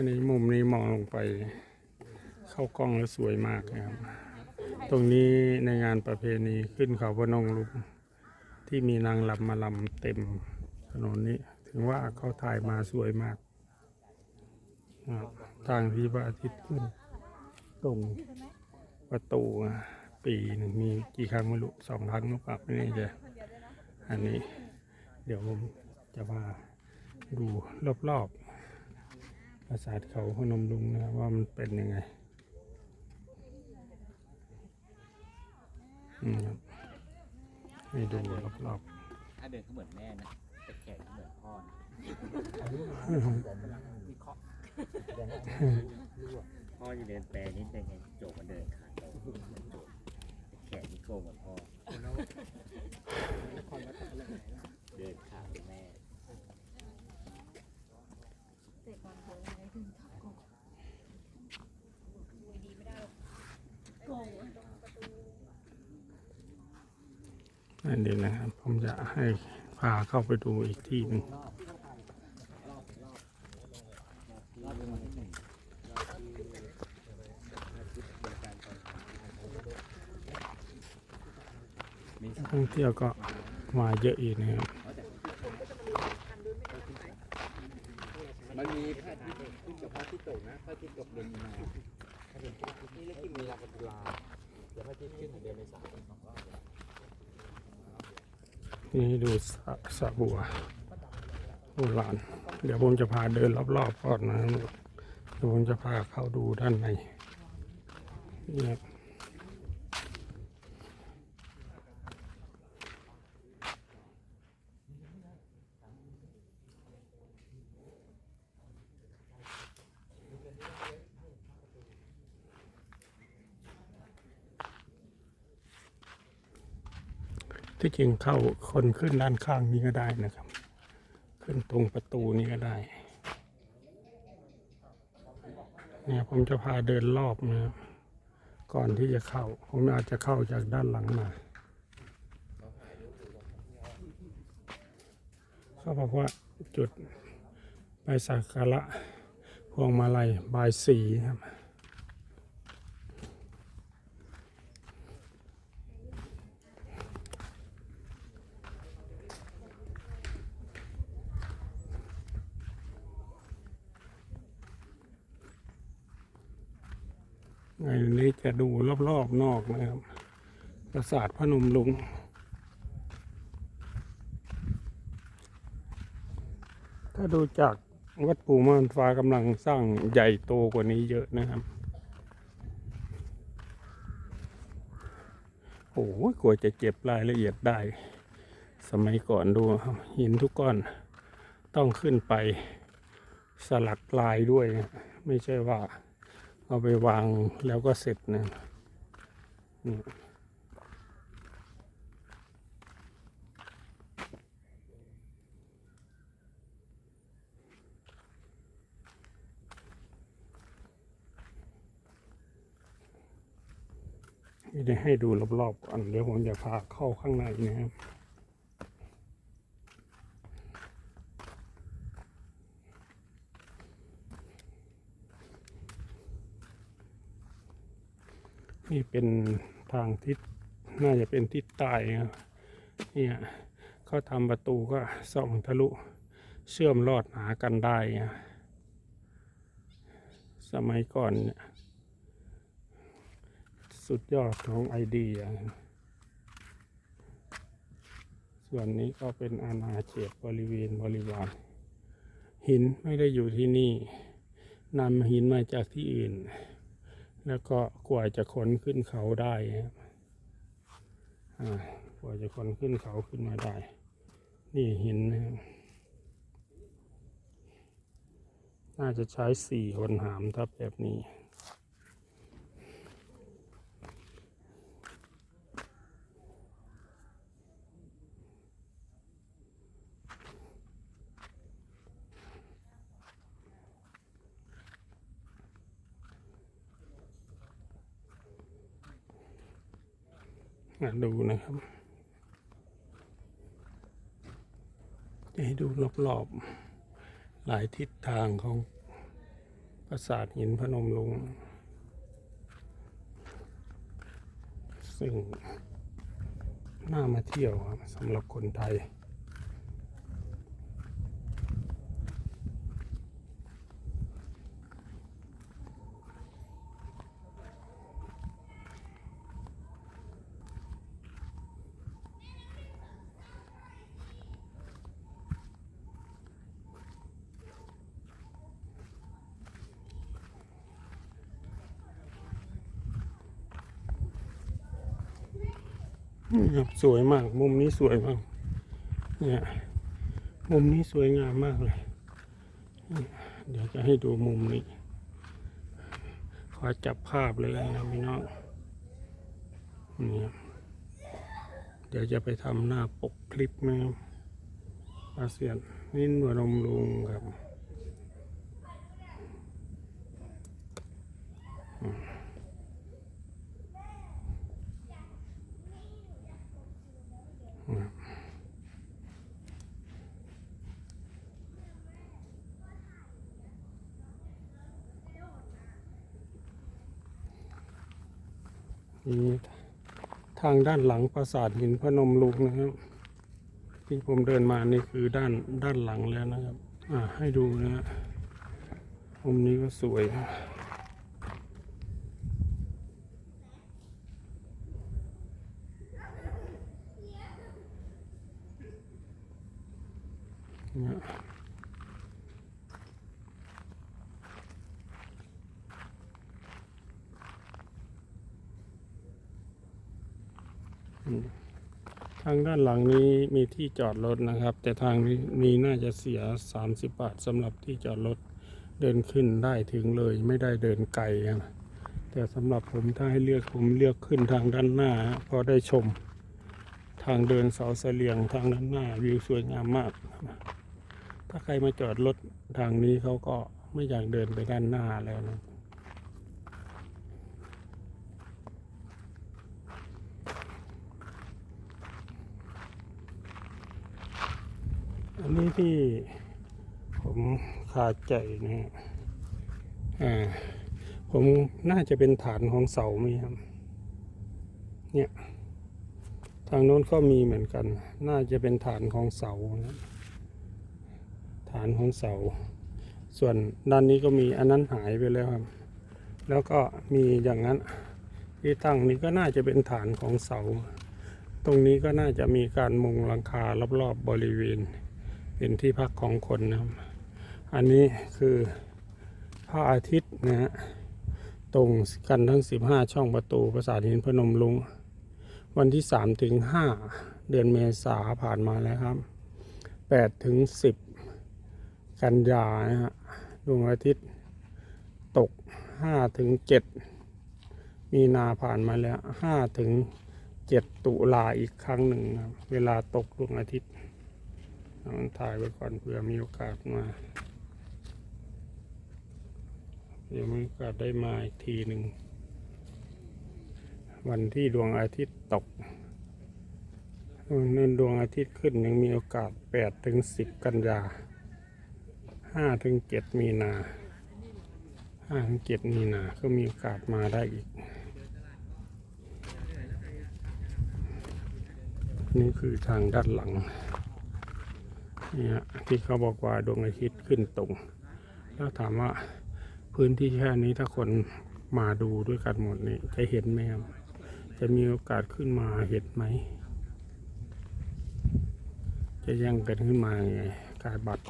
อันนี้มุมนี้มองลงไป เข้ากล้องแล้วสวยมากนะครับ ตรงนี้ในงานประเพณีขึ้นเขาพนงลุงที่มีนางลำมาลำเต็มถนนนี้ ถึงว่าเขาถ่ายมาสวยมาก ทางที่พระอาทิตย์ขึ้น ตรงประตูปีหนึ่งมีกี่ครั้งไม่รู้สองครั้งหรือเปล่าไม่แน่ใจอันนี้ เดี๋ยวผมจะพาดูรอบ ปราสาทเขาพนมลุงนะครับว่ามันเป็นยังไงอืมครับให้ดูรอบถ้าเดินก็เหมือนแม่นะแต่แขนก็เหมือนพ่อนะวิเคราะห์พ่อจะเดินแปรนิดนึงไงโจกมันเดินขาตรงเหมือนโจกแต่แขนนี่โกงเหมือนพ่อ เดินขาเป็น แม่ๆอันนี้นะครับ ผมจะให้พาเข้าไปดูอีกที่หนึ่งท่องเที่ยวก็มาเยอะอีกนะครับมันมีพระอาทิตย์ขึ้นกับพระอาทิตย์ตกนะพระอาทิตย์ตกเดือนมีนานี่เรียกที่มีนากับตุลาเดี๋ยวพระอาทิตย์ขึ้นเดือนเมษาย นี่ดูสะสะบัวโบราณเดี๋ยวผมจะพาเดินรอบๆก่อนนะครับเดี๋ยวผมจะพาเข้าดูด้านในนี่ ที่จริงเข้าคนขึ้นด้านข้างนี้ก็ได้นะครับ ขึ้นตรงประตูนี้ก็ได้ เนี่ยผมจะพาเดินรอบนะครับก่อนที่จะเข้า ผมอาจจะเข้าจากด้านหลังมาเขาบอกว่าจุดไปสักการะพวงมาลัยบายสีครับ ในนี้จะดูรอบๆนอกนะครับ ปราสาทพนมลุงถ้าดูจากวัดปู่ม่านฟ้ากำลังสร้างใหญ่โตกว่านี้เยอะนะครับ โอ้โหกลัวจะเก็บรายละเอียดได้ สมัยก่อนดูหินทุกก้อนต้องขึ้นไปสลักลายด้วย ไม่ใช่ว่า เอาไปวางแล้วก็เสร็จนะนี่ได้ให้ดูรอบๆก่อนเดี๋ยวผมจะพาเข้าข้างในนะครับ นี่เป็นทางทิศน่าจะเป็นทิศใต้ครับเนี่ยเขาทำประตูก็ส่องทะลุเชื่อมลอดหากันได้ สมัยก่อนเนี่ยสุดยอดของไอเดีย ส่วนนี้ก็เป็นอาณาเขตบริเวณบริวารหินไม่ได้อยู่ที่นี่นำหินมาจากที่อื่น แล้วก็กว่าจะขนขึ้นเขาได้ครับกว่าจะขนขึ้นเขาขึ้นมาได้ นี่หินนะครับน่าจะใช้สี่คนหามถ้าแบบนี้ มาดูนะครับ จะให้ดูรอบๆ หลายทิศทางของปราสาทหินพนมลุง ซึ่งน่ามาเที่ยวครับสำหรับคนไทย นี่ครับสวยมาก มุมนี้สวยมาก เนี่ยมุมนี้สวยงามมากเลย เดี๋ยวจะให้ดูมุมนี้ ขอจับภาพเลยนะพี่น้องนี่เดี๋ยวจะไปทำหน้าปกคลิปนะครับอาเซียนนินวรมลุงครับ นี่ ทางด้านหลังปราสาทหินพนมลุงนะครับ ที่ผมเดินมานี่คือด้านด้านหลังแล้วนะครับ อ่าให้ดูนะฮะมุมนี้ก็สวยนะเนี่ยทางด้านหลังนี้มีที่จอดรถนะครับ แต่ทางนี้นี้น่าจะเสีย 30 บาทสำหรับที่จอดรถเดินขึ้นได้ถึงเลยไม่ได้เดินไกลครับแต่สำหรับผมถ้าให้เลือกผมเลือกขึ้นทางด้านหน้าพอได้ชม ทางเดินเสาเสลียงทางด้านหน้าวิวสวยงามมาก ถ้าใครมาจอดรถทางนี้เขาก็ไม่อยากเดินไปด้านหน้าแล้วนะ อันนี้ที่ผมคาใจนะฮะอ่าผมน่าจะเป็นฐานของเสาไหมครับ เนี่ย ทางโน้นก็มีเหมือนกัน น่าจะเป็นฐานของเสานะฐานของเสา ส่วนด้านนี้ก็มีอันนั้นหายไปแล้วครับ แล้วก็มีอย่างนั้นที่ตั้งนี้ก็น่าจะเป็นฐานของเสา ตรงนี้ก็น่าจะมีการมุงหลังคารอบๆบบริเวณ เป็นที่พักของคนนะครับอันนี้คือพระอาทิตย์นะฮะตรงกันทั้ง 15 ช่องประตูปราสาทหินพนมลุง วันที่3ถึง5เดือนเมษาผ่านมาแล้วครับ8ถึง10 กันยานะฮะดวงอาทิตย์ตก5ถึง7มีนาผ่านมาแล้ว5ถึง7ตุลาอีกครั้งหนึ่งครับเวลาตกดวงอาทิตย์ เอาถ่ายไว้ก่อนเผื่อมีโอกาสมาเดี๋ยวมีโอกาสได้มาอีกทีหนึ่ง วันที่ดวงอาทิตย์ตกนั่นดวงอาทิตย์ขึ้นยังมีโอกาส8ถึง10กันยา5ถึง7มีนา5ถึง7มีนาก็มีโอกาสมาได้อีก นี่คือทางด้านหลัง นี่ยที่เขาบอกว่าดวงอาทิตย์ขึ้นตรงแล้วถามว่าพื้นที่แค่นี้ถ้าคนมาดูด้วยกันหมดนี่จะเห็นไหมครับจะมีโอกาสขึ้นมาเห็นไหม จะย่งกันขึ้นมาไงกายบัตร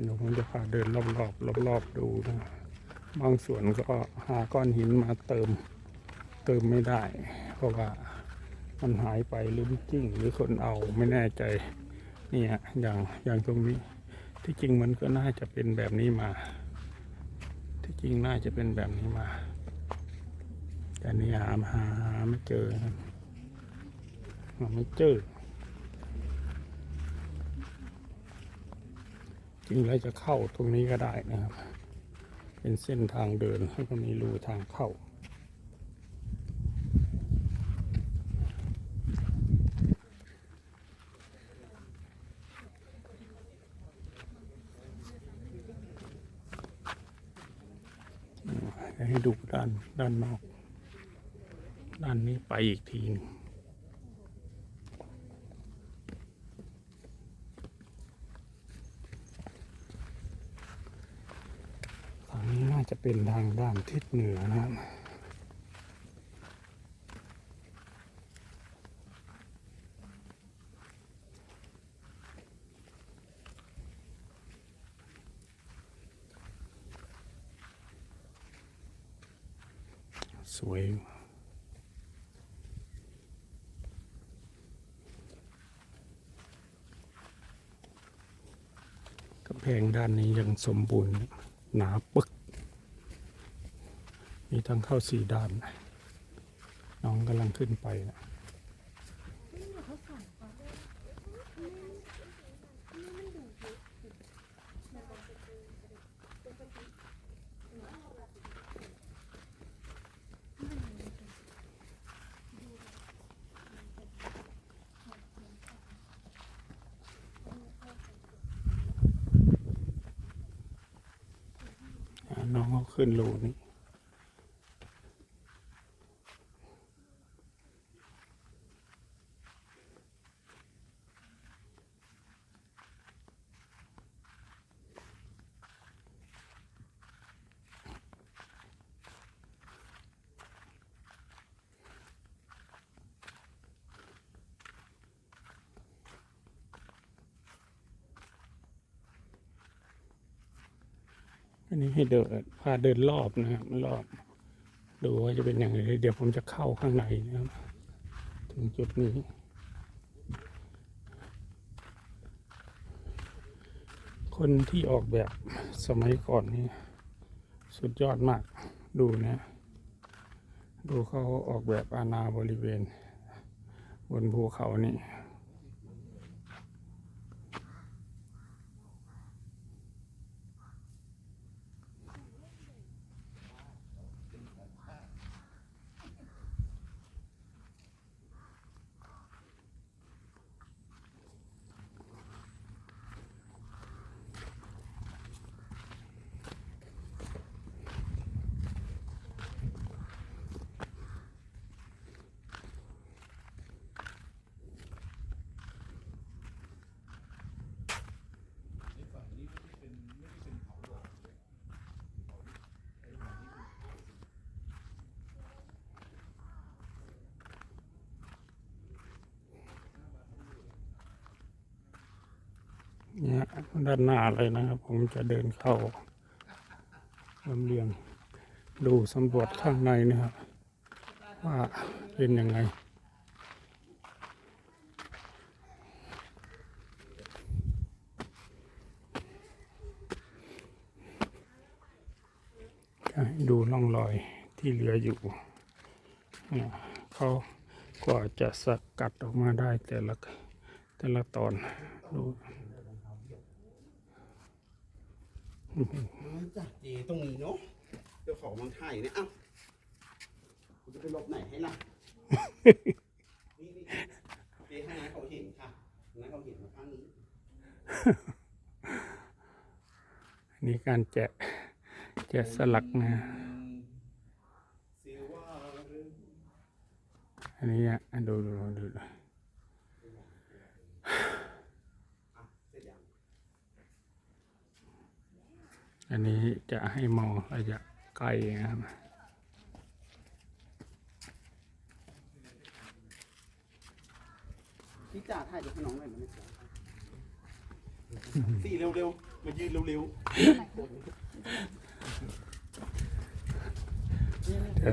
เดี๋ยวผมจะพาเดินรอบๆรอบๆดูนะบางส่วนก็หาก้อนหินมาเติมเติมไม่ได้ เพราะว่ามันหายไปหรือจริงหรือคนเอาไม่แน่ใจ นี่ยอย่างอย่างตรงนี้ที่จริงมันก็น่าจะเป็นแบบนี้มา ที่จริงน่าจะเป็นแบบนี้มา แต่นี่หาหาหาไม่เจอครับหาไม่เจอ จริงแล้วจะเข้าตรงนี้ก็ได้นะครับ เป็นเส้นทางเดินแล้วก็มีรูทางเข้า ให้ดูด้านด้านนอก ด้านนี้ไปอีกทีหนึงฝั่งนี้น่าจะเป็นทางด้านทิศเหนือนะครับ สวย กำแพงด้านนี้ยังสมบูรณ์หนาปึก มีทางเข้าสี่ด้าน น้องกำลังขึ้นไปนะ ขึ้นรูนี้ อันนี้ให้เดินพาเดินรอบนะครับรอบ ดูว่าจะเป็นอย่างไรเดี๋ยวผมจะเข้าข้างในนะครับ ถึงจุดนี้ คนที่ออกแบบสมัยก่อนนี่สุดยอดมากดูนะ ดูเขาออกแบบอาณาบริเวณ บนภูเขานี่ เนี่ยด้านหน้าเลยนะครับ ผมจะเดินเข้าลำเลียงดูสำรวจข้างในนะครับ ว่าเป็นยังไงดูร่องรอยที่เหลืออยู่เนี่ยเขากว่าจะสกัดออกมาได้แต่ละแต่ละตอนดู จ้ะเจตรงนี้เนาะเจ้าของเมืองไทยเนี่ยเอ้าคุณจะไปลบไหนให้ล่ะนี่นี่เจข้างในเขาเห็นค่ะข้างในเขาเห็นมาข้างนี้นนี้การแกะแกะสลักนะอันนี้อะดูดูดูดู อะเสร็จยัง อันนี้จะให้มองระยะไกลนะครับพี่จ่าถ่ายเดี๋ยวให้น้องหน่อยมันไม่สวยสี่เร็วๆ มายืนเร็วเดี๋ยว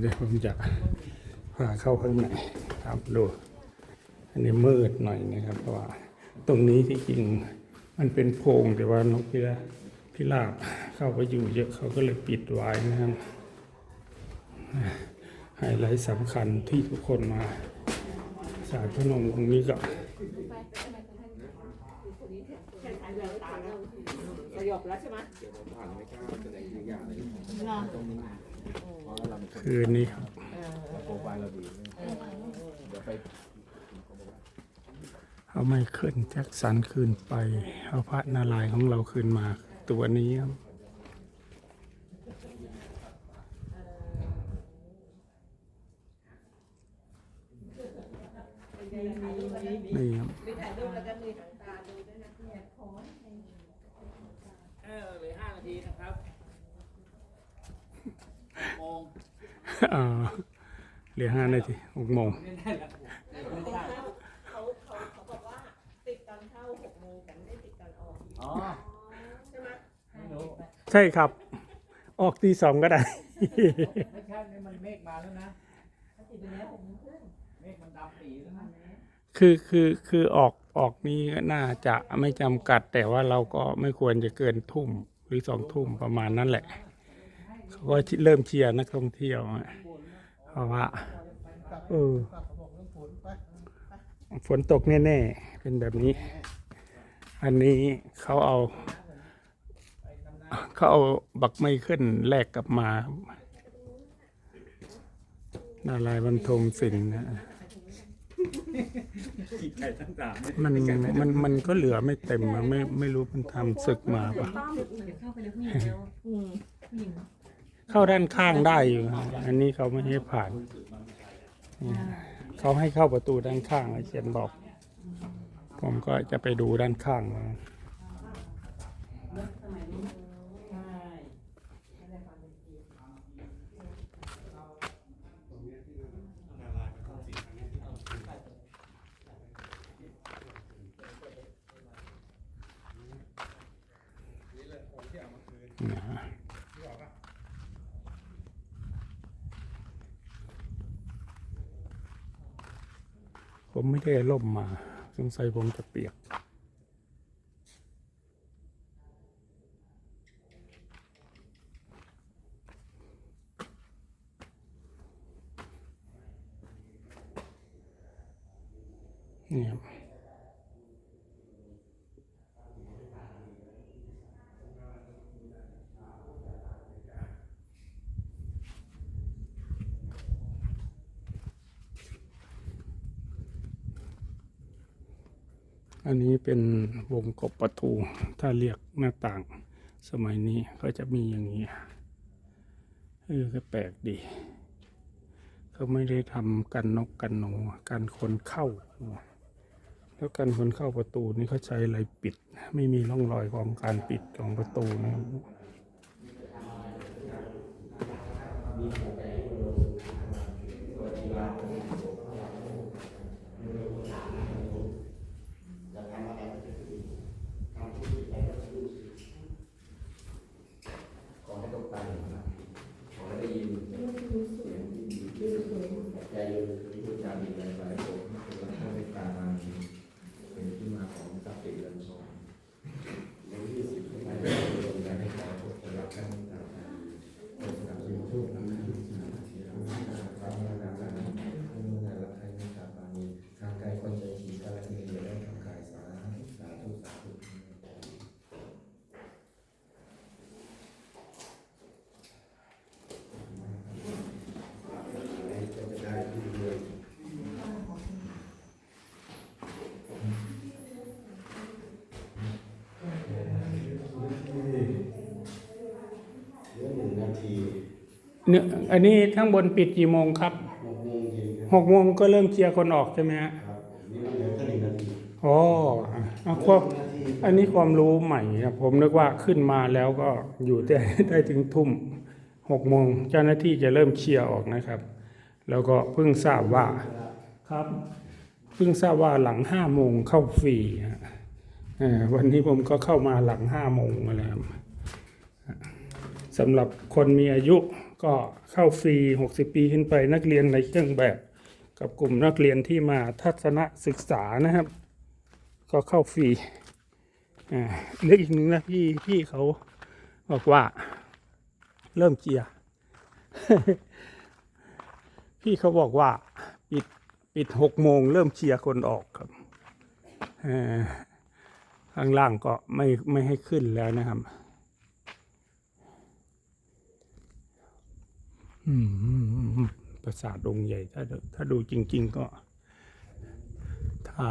เดี๋ยวผมจะพาเข้าข้างในครับดูอันนี้มืดหน่อยนะครับเพราะว่า ตรงนี้ที่จริงมันเป็นโพรงแต่ว่านกพิราบ พิราบเข้าไปอยู่เยอะเขาก็เลยปิดไว้นะครับไฮไลท์สำคัญที่ทุกคนมาสารพนมตรงนี้ก็สยบแล้วใช่ไหมคืนนี้ครับเอาไมเคิลแจ็คสันคืนไป เอาพระนารายของเราคืนมา ตัวนี้ครับนี่ครับเออเหลือห้านาทีนะครับโมงเออเหลือห้านาทีหกโมง ใช่ครับ ออกตีสองก็ได้ ไม่ใช่นี่มันเมฆมาแล้วนะเขาติดไปแล้วหกโมงครึ่งเมฆมันดำปีแล้วนะคือคือคือออกออกนี้ก็น่าจะไม่จำกัด แต่ว่าเราก็ไม่ควรจะเกินทุ่มหรือสองทุ่มประมาณนั้นแหละเขาก็เริ่มเชียร์นักท่องเที่ยวอะเพราะว่าเออฝนตกแน่ๆเป็นแบบนี้ อันนี้เขาเอา เขาเอาบักไม่ขึ้นแลกกลับมานาลายบรรทมสินนะมันมันมันก็เหลือไม่เต็มอะไม่ไม่รู้มันทำศึกมาปะเข้าไปเลยผู้หญิงแล้วผู้หญิงเข้าด้านข้างได้อยู่อันนี้เขาไม่ให้ผ่าน เขาให้เข้าประตูด้านข้างเชียนบอก ผมก็จะไปดูด้านข้างนะ ผมไม่ได้ล่มมา สงสัยผมจะเปียก นี่ครับ อันนี้เป็นวงกบประตู ถ้าเรียกหน้าต่างสมัยนี้ก็จะมีอย่างนี้เออก็แปลกดีเขาไม่ได้ทำกันนกกันหนูกันคนเข้า แล้วกันคนเข้าประตูนี่เขาใช้อะไรปิด ไม่มีร่องรอยของการปิดของประตูนะ เนี่ยอันนี้ข้างบนปิดกี่โมงครับหกโมงก็เริ่มเคลียร์คนออกใช่ไหมฮะอ๋อเอาความอันนี้ความรู้ใหม่ครับผมนึกว่าขึ้นมาแล้วก็อยู่ได้ได้ถึงทุ่มหกโมงเจ้าหน้าที่จะเริ่มเคลียร์ออกนะครับ แล้วก็เพิ่งทราบว่าครับเพิ่งทราบว่าหลังห้าโมงเข้าฟรีฮะเอ่อวันนี้ผมก็เข้ามาหลังห้าโมงมาแล้วสำหรับคนมีอายุ ก็เข้าฟรี 60 ปีขึ้นไปนักเรียนในเครื่องแบบ กับกลุ่มนักเรียนที่มาทัศนศึกษานะครับ ก็เข้าฟรีอ่าเลืออีกหนึ่งนะพี่พี่เขาบอกว่า เริ่มเจียร์พี่เขาบอกว่าปิดปิดหกโมงเริ่มเชียร์คนออกครับอ่อข้างล่างก็ไม่ไม่ให้ขึ้นแล้วนะครับ อืม ปราสาทองค์ใหญ่ ถ้าถ้าดูจริง ๆ ก็ ถ้า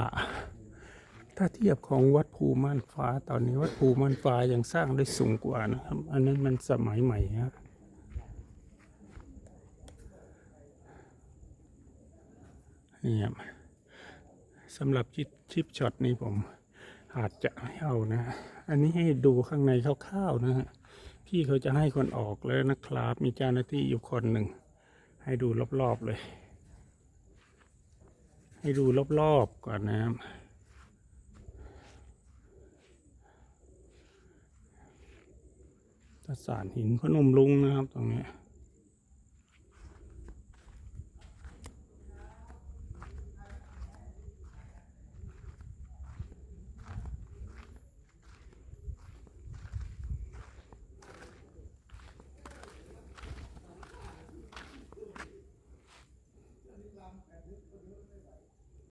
ถ้าเทียบของวัดภูม่านฟ้า ตอนนี้วัดภูม่านฟ้ายังสร้างได้สูงกว่านะครับ อันนั้นมันสมัยใหม่ฮะนี่ครับสำหรับชิชิปช็อตนี้ผมอาจจะไม่เอานะ อันนี้ให้ดูข้างในคร่าวๆนะฮะ ที่เขาจะให้คนออกแล้วนะครับ มีเจ้าหน้าที่อยู่คนหนึ่ง ให้ดูรอบๆเลย ให้ดูรอบๆก่อนนะครับปราสาทหินพนมลุงนะครับตรงนี้